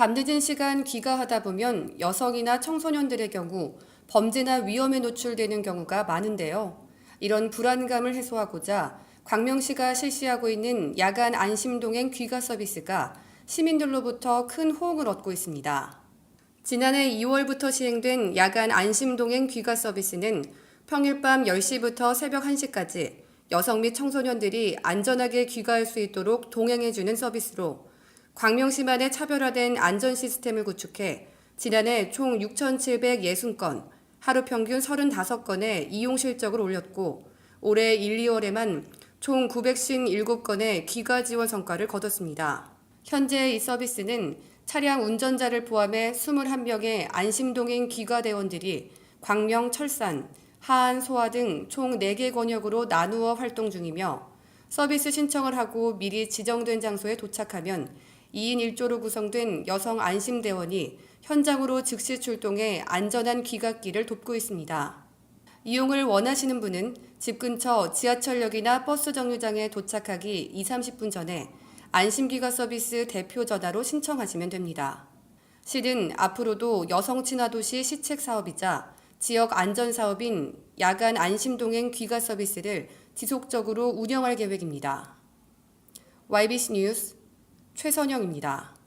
밤늦은 시간 귀가하다 보면 여성이나 청소년들의 경우 범죄나 위험에 노출되는 경우가 많은데요. 이런 불안감을 해소하고자 광명시가 실시하고 있는 야간 안심동행 귀가 서비스가 시민들로부터 큰 호응을 얻고 있습니다. 지난해 2월부터 시행된 야간 안심동행 귀가 서비스는 평일 밤 10시부터 새벽 1시까지 여성 및 청소년들이 안전하게 귀가할 수 있도록 동행해주는 서비스로 광명시만의 차별화된 안전 시스템을 구축해 지난해 총 6,760건, 하루 평균 35건의 이용 실적을 올렸고 올해 1, 2월에만 총 957건의 귀가 지원 성과를 거뒀습니다. 현재 이 서비스는 차량 운전자를 포함해 21명의 안심동행 귀가 대원들이 광명, 철산, 하안, 소화 등총 4개 권역으로 나누어 활동 중이며 서비스 신청을 하고 미리 지정된 장소에 도착하면 2인 1조로 구성된 여성 안심대원이 현장으로 즉시 출동해 안전한 귀갓길을 돕고 있습니다. 이용을 원하시는 분은 집 근처 지하철역이나 버스 정류장에 도착하기 2, 30분 전에 안심귀가 서비스 대표 전화로 신청하시면 됩니다. 시는 앞으로도 여성 친화 도시 시책 사업이자 지역 안전 사업인 야간 안심동행 귀가 서비스를 지속적으로 운영할 계획입니다. YBC 뉴스 최선영입니다.